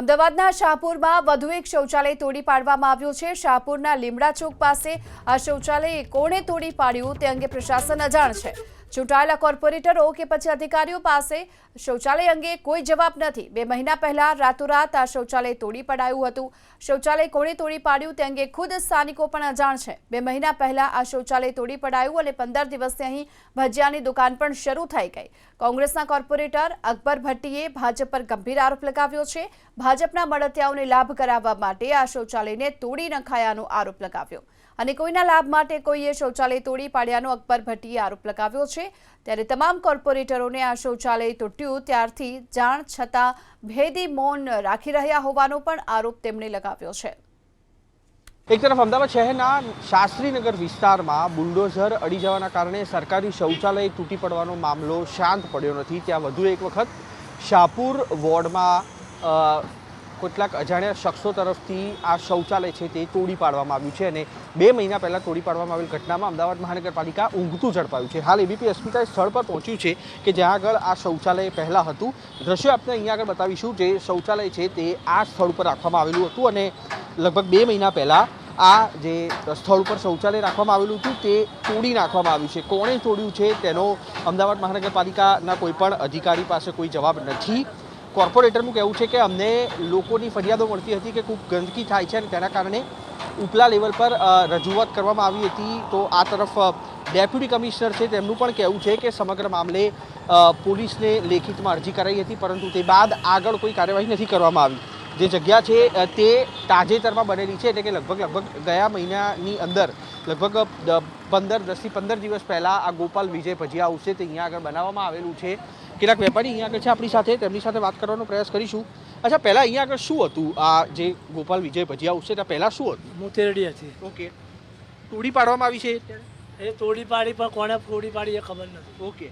અમદાવાદના શાહપુરમાં વધુ એક શૌચાલય તોડી પાડવામાં આવ્યું છે. શાહપુરના લીમડા ચોક પાસે આ શૌચાલય કોણે તોડી પાડ્યું તે અંગે પ્રશાસન અજાણ છે. ચૂંટાયેલા કોર્પોરેટરો કે પછી અધિકારીઓ પાસે શૌચાલય અંગે કોઈ જવાબ નથી. બે મહિના પહેલા રાતોરાત આ શૌચાલય તોડી પડાયું હતું. શૌચાલય કોણે તોડી પાડ્યું તે અંગે ખુદ સ્થાનિકો પણ અજાણ છે. બે મહિના પહેલા આ શૌચાલય તોડી પડાયું અને પંદર દિવસથી અહીં ભજીયાની દુકાન પણ શરૂ થઈ ગઈ. કોંગ્રેસના કોર્પોરેટર અકબર ભટ્ટીએ ભાજપ પર ગંભીર આરોપ લગાવ્યો છે. ભાજપના મળતિયાઓને લાભ કરાવવા માટે આ શૌચાલયને તોડી નખાયાનો આરોપ લગાવ્યો. અને કોઈના લાભ માટે કોઈએ શૌચાલય તોડી પાડ્યાનો અકબર ભટ્ટીએ આરોપ લગાવ્યો છે. ત્યારે તમામ કોર્પોરેટરોને આ શૌચાલય તૂટ્યું, ત્યારથી જાણ છતાં ભેદી મૌન રાખી રહ્યા હોવાનો પણ આરોપ તેમણે લગાવ્યો છે. એક તરફ અમદાવાદ શહેરના શાસ્ત્રીનગર વિસ્તારમાં બુલડોઝર અડી જવાના કારણે સરકારી શૌચાલય તૂટી પડવાનો મામલો શાંત પડ્યો નથી. ત્યાં વધુ એક વખત શાહપુર વોર્ડમાં કેટલાક અજાણ્યા શખ્સો તરફથી આ શૌચાલય છે તે તોડી પાડવામાં આવ્યું છે અને બે મહિના પહેલાં તોડી પાડવામાં આવેલ ઘટનામાં અમદાવાદ મહાનગરપાલિકા ઊંઘતું ઝડપાયું છે. હાલ એબીપી અસ્મિતાએ સ્થળ પર પહોંચ્યું છે કે જ્યાં આગળ આ શૌચાલય પહેલાં હતું. દ્રશ્ય આપણે અહીંયા આગળ બતાવીશું જે શૌચાલય છે તે આ સ્થળ ઉપર રાખવામાં આવેલું હતું અને લગભગ બે મહિના પહેલાં આ જે સ્થળ ઉપર શૌચાલય રાખવામાં આવેલું હતું તે તોડી નાખવામાં આવ્યું છે. કોણે તોડ્યું છે તેનો અમદાવાદ મહાનગરપાલિકાના કોઈપણ અધિકારી પાસે કોઈ જવાબ નથી. કોર્પોરેટરનું કહેવું છે કે અમને લોકોની ફરિયાદો મળતી હતી કે ખૂબ ગંદકી થાય છે અને તેના કારણે ઉપલા લેવલ પર રજૂઆત કરવામાં આવી હતી. તો આ તરફ ડેપ્યુટી કમિશનર છે તેમનું પણ કહેવું છે કે સમગ્ર મામલે પોલીસને લેખિતમાં અરજી કરાઈ હતી, પરંતુ તે બાદ આગળ કોઈ કાર્યવાહી નથી કરવામાં આવી. જે જગ્યા છે તે તાજેતરમાં બનેલી છે એટલે કે લગભગ લગભગ ગયા મહિનાની અંદર, લગભગ પંદર, દસથી પંદર દિવસ પહેલાં આ ગોપાલ વિજય ભજીયા છે તે અહીંયા આગળ બનાવવામાં આવેલું છે. કેટલાક વેપારી અહીંયા આગળ છે આપણી સાથે તેમની સાથે વાત કરવાનો પ્રયાસ કરીશું. અચ્છા પહેલાં અહીંયા આગળ શું હતું? આ જે ગોપાલ વિજય ભજીયા આવશે ત્યાં પહેલાં શું હતું? મોતેરડી હતી ઓકે. તોડી પાડવામાં આવી છે એ તોડી પાડી પણ કોને તોડી પાડી એ ખબર નથી. ઓકે.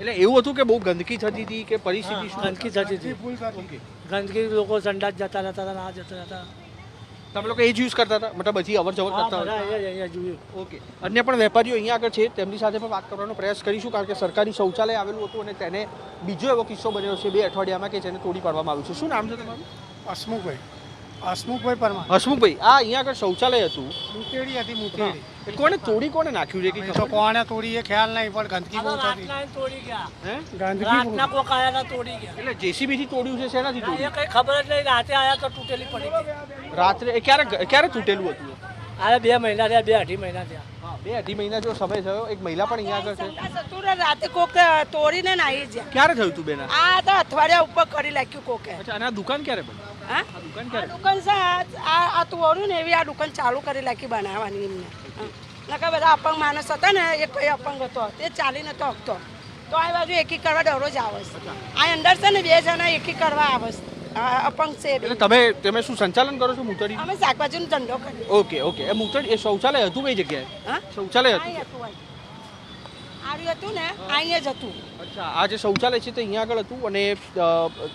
એટલે એવું હતું કે બહુ ગંદકી થતી હતી કે પરિસ્થિતિ ગંદકી થતી હતી. ગંદકી લોકો સંડાસ જતા રહેતા હતા ના જતા રહેતા. તમે લોકો એ જ યુઝ કરતા હતા? મતલબ હજી અવર જવર કરતા હતા અહીંયા જોયું ઓકે અન્ય પણ વેપારીઓ અહીંયા આગળ છે તેમની સાથે પણ વાત કરવાનો પ્રયાસ કરીશું કારણ કે સરકારી શૌચાલય આવેલું હતું અને તેને બીજો એવો કિસ્સો બન્યો છે બે અઠવાડિયામાં કે જેને તોડી પાડવામાં આવ્યું છે. શું નામ છે તમારું? હસમુખભાઈ હસમુખભાઈ પરમાર. હસમુખભાઈ આ અહીંયા આગળ શૌચાલય હતું. મુતેડી હતી મુતેડી કોને તોડી કોને નાખ્યું છે કે તો કોણે તોડી એ ખ્યાલ નહીં પણ ગંદકી બહુ એને તોડી ગયા. હે? ગંદકી હતા તોડી ગયા. એટલે જેસીબી થી તોડ્યું છે શેનાથી એ તોડ્યું? કઈ ખબર જ નહીં રાતે આયા તો તૂટેલી પડી રાત્રે ક્યારે ક્યારે તૂટેલું હતું? આ બે મહિના થયા બે અઢી મહિના થયા. બે અઢી મહિના જો સમય થયો એક મહિલા પણ અહીંયા આગળ છે. સંડાસ રાતે કોક તોડીને નાહી જ્યાં ક્યારે થયું તું બેના આ તો અઠવાડિયા ઉપર કરી નાખ્યું કોકે. અચ્છા અને આ દુકાન ક્યારે બની? હા? દુકાન છે આ- આ આ ને એવી આ દુકાન ચાલુ કરી લાખી બનાવવાની એમને. નકર બધા અપંગ માણસ હતા ને એ કઈ અપંગ હતો. તે ચાલી નતો હકતો. તો આ બાજુ એકી કરવા દરરોજ આવે છે. આ અંદર છે ને બે જણા એકી કરવા આવે છે. અપંગ છે એટલે તમે તમે શું સંચાલન કરો છો મુતડી અમે શાકભાજીનો ધંધો કરીએ. Okay okay. એ મુતડ એ શૌચાલય હતું કઈ જગ્યાએ? હા? શૌચાલય હતું આર્યું હતું ને અહીંયા જ હતું. અચ્છા, આ જે શૌચાલય છે તે અહીંયા આગળ હતું અને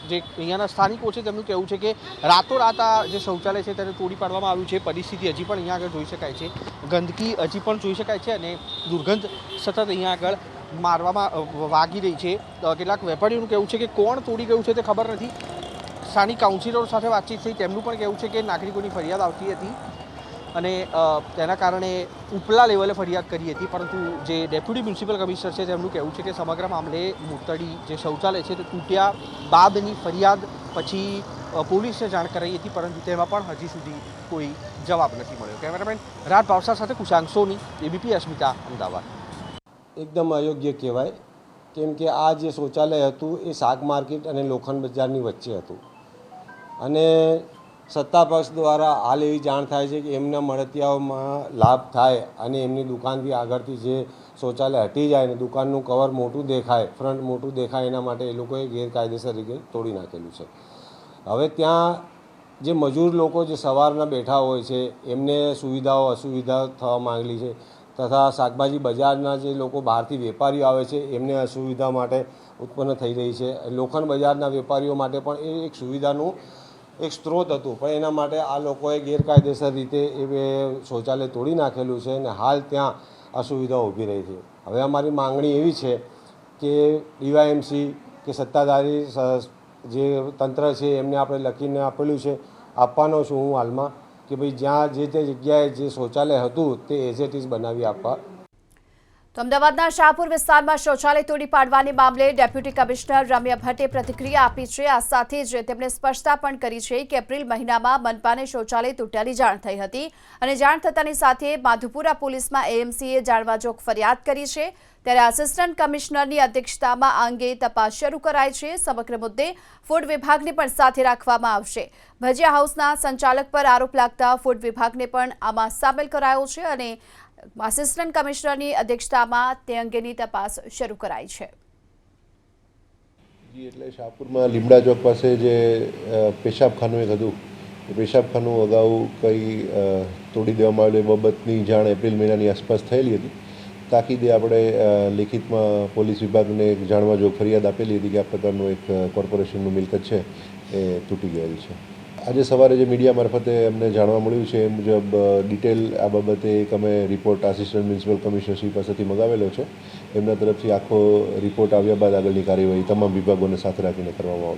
જે અહીંયાના સ્થાનિકો છે તેમનું કહેવું છે કે રાતોરાત આ જે શૌચાલય છે તેને તોડી પાડવામાં આવ્યું છે. પરિસ્થિતિ હજી પણ અહીંયા આગળ જોઈ શકાય છે. ગંદકી હજી પણ જોઈ શકાય છે અને દુર્ગંધ સતત અહીંયા આગળ મારવામાં વાગી રહી છે. કેટલાક વેપારીઓનું કહેવું છે કે કોણ તોડી ગયું છે તે ખબર નથી. સ્થાનિક કાઉન્સિલરો સાથે વાતચીત થઈ તેમનું પણ કહેવું છે કે નાગરિકોની ફરિયાદ આવતી હતી. અને તેના કારણે ઉપલા લેવલે ફરિયાદ કરી હતી, પરંતુ જે ડેપ્યુટી મ્યુનિસિપલ કમિશનર છે તેમનું કહેવું છે કે સમગ્ર મામલે મુતડી જે શૌચાલય છે તે તૂટ્યા બાદની ફરિયાદ પછી પોલીસને જાણ કરાઈ હતી, પરંતુ તેમાં પણ હજી સુધી કોઈ જવાબ નથી મળ્યો. કેમેરામેન રાજ ભાવસા સાથે કુશાંક સોની, એબીપી અસ્મિતા, અમદાવાદ. એકદમ અયોગ્ય કહેવાય. કેમ કે આ જે શૌચાલય હતું એ શાક માર્કેટ અને લોખંડ બજારની વચ્ચે હતું. અને સત્તા પક્ષ દ્વારા હાલ એવી જાણ થાય છે કે એમના મળતિયાઓમાં લાભ થાય અને એમની દુકાનથી આગળથી જે શૌચાલય હટી જાય ને દુકાનનું કવર મોટું દેખાય, ફ્રન્ટ મોટું દેખાય, એના માટે એ લોકોએ ગેરકાયદેસર રીતે તોડી નાખેલું છે. હવે ત્યાં જે મજૂર લોકો જે સવારના બેઠા હોય છે, એમને સુવિધાઓ અસુવિધા થવા માંગેલી છે તથા શાકભાજી બજારના જે લોકો બહારથી વેપારીઓ આવે છે, એમને અસુવિધા માટે ઉત્પન્ન થઈ રહી છે. લોખંડ બજારના વેપારીઓ માટે પણ એ એક સુવિધાનું એક સ્ત્રોત હતું. પણ એના માટે આ લોકોએ ગેરકાયદેસર રીતે એ શૌચાલય તોડી નાખેલું છે અને હાલ ત્યાં અસુવિધા ઊભી રહી છે. હવે અમારી માંગણી એવી છે કે ડીવાયએમસી કે સત્તાધારી જે તંત્ર છે એમને આપણે લખીને આપેલું છે, આપવાનો છું હું હાલમાં કે ભાઈ જ્યાં જે તે જગ્યાએ જે શૌચાલય હતું તે એઝ ઇટ બનાવી આપવા તો અમદાવાદના શાહપુર વિસ્તારમાં શૌચાલય તોડી પાડવાની મામલે ડેપ્યુટી કમિશનર રમ્યા ભટ્ટે પ્રતિક્રિયા આપી છે. આ સાથે જ તેમણે સ્પષ્ટતા પણ કરી છે કે એપ્રિલ મહિનામાં મનપાને શૌચાલય તૂટ્યાની જાણ થઈ હતી અને જાણ થતાની સાથે માધુપુરા પોલીસમાં એએમસીએ જાણવાજોગ ફરિયાદ કરી છે. ત્યારે આસિસ્ટન્ટ કમિશનરની અધ્યક્ષતામાં આ અંગે તપાસ શરૂ કરાઈ છે. સમગ્ર મુદ્દે ફૂડ વિભાગને પણ સાથે રાખવામાં આવશે. ભજીયા હાઉસના સંચાલક પર આરોપ લાગતા ફૂડ વિભાગને પણ આમાં સામેલ કરાયો છે અને આસિસ્ટન્ટ કમિશનરની અધ્યક્ષતામાં તે અંગેની તપાસ શરૂ કરાઈ છે. એટલે શાહપુરમાં લીમડા ચોક પાસે જે પેશાબખાનું એક હતું. એ પેશાબખાનું અગાઉ કંઈ તોડી દેવામાં આવેલું એ બાબતની જાણ એપ્રિલ મહિનાની આસપાસ થયેલી હતી. તાકીદે આપણે લેખિતમાં પોલીસ વિભાગને એક જાણવા જો ફરિયાદ આપેલી હતી કે આ પ્રકારનું એક કોર્પોરેશનનું મિલકત છે, એ તૂટી ગયેલ છે. આજે સવારે જે મીડિયા મારફતે અમને જાણવા મળ્યું છે એ મુજબ ડિટેલ આ બાબતે એક અમે રિપોર્ટ આસિસ્ટન્ટ મ્યુનિસિપલ કમિશનરશ્રી પાસેથી મંગાવેલો છે. એમના તરફથી આખો રિપોર્ટ આવ્યા બાદ આગળની કાર્યવાહી તમામ વિભાગોને સાથે રાખીને કરવામાં આવશે.